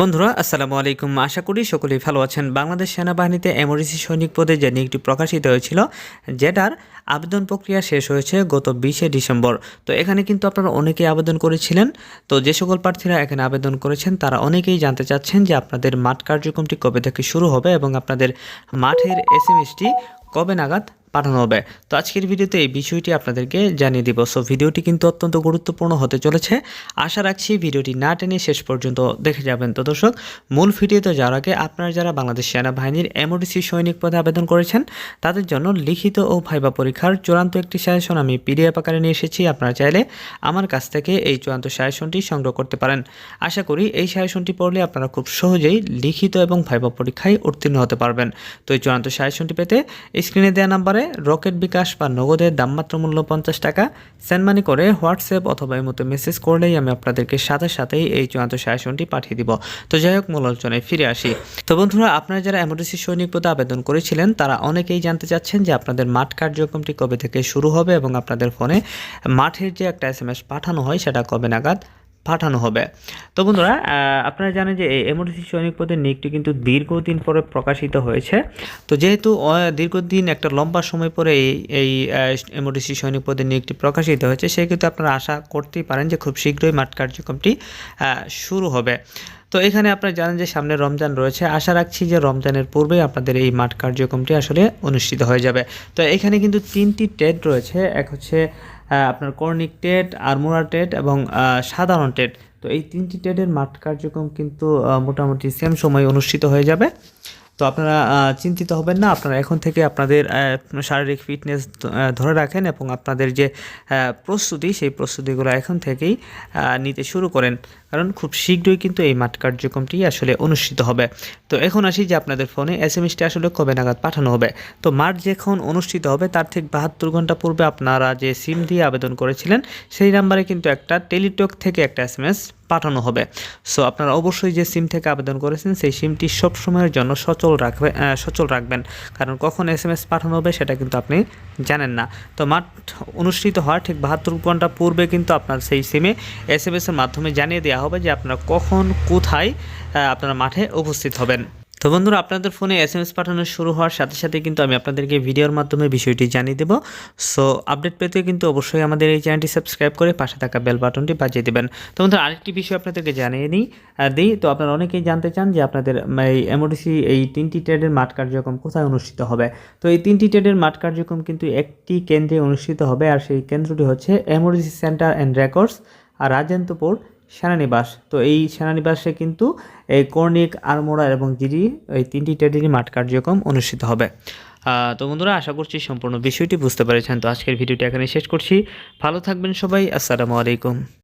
বন্ধুরা, আসসালামু আলাইকুম। আশা করি সকলেই ভালো আছেন। বাংলাদেশ সেনাবাহিনীতে এমআরসি সৈনিক পদে যে নিয়োগটি প্রকাশিত হয়েছিল, যেটার আবেদন প্রক্রিয়া শেষ হয়েছে গত বিশে ডিসেম্বর। তো এখানে কিন্তু আপনারা অনেকেই আবেদন করেছিলেন। তো যে সকল প্রার্থীরা এখানে আবেদন করেছেন, তারা অনেকেই জানতে চাচ্ছেন যে আপনাদের মাঠ কার্যক্রমটি কবে থেকে শুরু হবে এবং আপনাদের মাঠের এস এম কবে নাগাদ পাঠানো হবে। তো আজকের ভিডিওতে এই বিষয়টি আপনাদেরকে জানিয়ে দিব। সো ভিডিওটি কিন্তু অত্যন্ত গুরুত্বপূর্ণ হতে চলেছে। আশা রাখছি ভিডিওটি না টেনে শেষ পর্যন্ত দেখে যাবেন। তো দর্শক, মূল ভিডিওতে যাওয়ার আগে আপনারা যারা বাংলাদেশ সেনাবাহিনীর এমওডিসি সৈনিক পদে আবেদন করেছেন, তাদের জন্য লিখিত ও ভাইবা পরীক্ষার চূড়ান্ত একটি সাজেশন আমি পিডিএফ আকারে নিয়ে এসেছি। আপনারা চাইলে আমার কাছ থেকে এই চূড়ান্ত সাজেশনটি সংগ্রহ করতে পারেন। আশা করি এই সাজেশনটি পড়লে আপনারা খুব সহজেই লিখিত এবং ভাইবা পরীক্ষায় উত্তীর্ণ হতে পারবেন। তো এই চূড়ান্ত সাজেশনটি পেতে স্ক্রিনে দেওয়া নাম্বারে রকেট বিকাশ বা নগদের দামমাত্র মূল্য পঞ্চাশ টাকা, সেন্ড মানি করে হোয়াটসঅ্যাপ অথবা এই মতো মেসেজ করলেই আমি আপনাদেরকে সাথে সাথেই এই চূড়ান্ত সাজেশনটি পাঠিয়ে দিব। তো যাই হোক, মূল আলোচনায় ফিরে আসি। তো বন্ধুরা, আপনারা যারা এমার্জেন্সি সৈনিক পদে আবেদন করেছিলেন, তারা অনেকেই জানতে চাচ্ছেন যে আপনাদের মাঠ কার্যক্রমটি কবে থেকে শুরু হবে এবং আপনাদের ফোনে মাঠের যে একটা এস এম এস পাঠানো হয়, সেটা কবে নাগাদ পাঠানো হবে। তো বন্ধুরা আপনারা জানেন যে এই সৈনিক পদের নিয়োগটি কিন্তু দীর্ঘদিন পরে প্রকাশিত হয়েছে। তো যেহেতু দীর্ঘদিন একটা লম্বা সময় পরে এই এই সৈনিক পদের নিয়োগটি প্রকাশিত হয়েছে সেক্ষেত্রে আপনারা আশা করতেই পারেন যে খুব শীঘ্রই মাঠ কার্যক্রমটি শুরু হবে। তো এখানে আপনারা জানেন যে সামনে রমজান রয়েছে। আশা রাখছি যে রমজানের পূর্বেই আপনাদের এই মাঠ কার্যক্রমটি আসলে অনুষ্ঠিত হয়ে যাবে। তো এখানে কিন্তু তিনটি টেট রয়েছে। এক হচ্ছে আপনার কর্নিক টেট আরমোরা টেট এবং সাধারণ টেট। তো এই তিনটি টেটের মাঠ কার্যক্রম কিন্তু মোটামুটি সেম সময় অনুষ্ঠিত হয়ে যাবে। তো আপনারা চিন্তিত হবেন না। আপনারা এখন থেকে আপনাদের শারীরিক ফিটনেস ধরে রাখেন এবং আপনাদের যে প্রস্তুতি, সেই প্রস্তুতিগুলো এখন থেকেই নিতে শুরু করেন। কারণ খুব শীঘ্রই কিন্তু এই মাঠ কার্যক্রমটি আসলে অনুষ্ঠিত হবে। তো এখন আসি যে আপনাদের ফোনে এস এম এসটি আসলে কবে নাগাদ পাঠানো হবে। তো মাঠ যখন অনুষ্ঠিত হবে, তার ঠিক বাহাত্তর ঘণ্টা পূর্বে আপনারা যে সিম দিয়ে আবেদন করেছিলেন, সেই নাম্বারে কিন্তু একটা টেলিটক থেকে একটা এস এম এস পাঠানো হবে। সো আপনারা অবশ্যই যে সিম থেকে আবেদন করেছেন, সেই সিমটি সব সময়ের জন্য সচল রাখবে সচল রাখবেন। কারণ কখন এস এম এস পাঠানো হবে, সেটা কিন্তু আপনি জানেন না। তো মাঠ অনুষ্ঠিত হওয়ার ঠিক বাহাত্তর ঘণ্টা পূর্বে কিন্তু আপনার সেই সিমে এস এম এসের মাধ্যমে জানিয়ে দেওয়া হবে যে আপনারা কখন, কোথায় আপনারা মাঠে উপস্থিত হবেন। তো বন্ধুরা, আপনাদের ফোনে এস এম এস পাঠানো শুরু হওয়ার সাথে সাথে কিন্তু আমি আপনাদেরকে ভিডিওর মাধ্যমে বিষয়টি জানিয়ে দেবো। সো, আপডেট পেতে কিন্তু অবশ্যই আমাদের এই চ্যানেলটি সাবস্ক্রাইব করে পাশে থাকা বেল বাটনটি বাজিয়ে দেবেন। তো বন্ধুরা, আরেকটি বিষয় আপনাদেরকে জানিয়ে নিই দিই। তো আপনারা অনেকেই জানতে চান যে আপনাদের এই এমওডিসি এই তিনটি ট্রেডের মাঠ কার্যক্রম কোথায় অনুষ্ঠিত হবে। তো এই তিনটি ট্রেডের মাঠ কার্যক্রম কিন্তু একটি কেন্দ্রে অনুষ্ঠিত হবে, আর সেই কেন্দ্রটি হচ্ছে এমওডিসি সেন্টার অ্যান্ড রেকর্ডস আর রাজেন্দ্রপুর সেনানিবাস। তো এই সেনানিবাসে কিন্তু এই কর্ণিক, আরমোড়া এবং জিডি এই তিনটি ট্রেডেরই মাঠ কার্যক্রম অনুষ্ঠিত হবে। তো বন্ধুরা, আশা করছি সম্পূর্ণ বিষয়টি বুঝতে পেরেছেন। তো আজকের ভিডিওটি এখানে শেষ করছি। ভালো থাকবেন সবাই। আসসালামু আলাইকুম।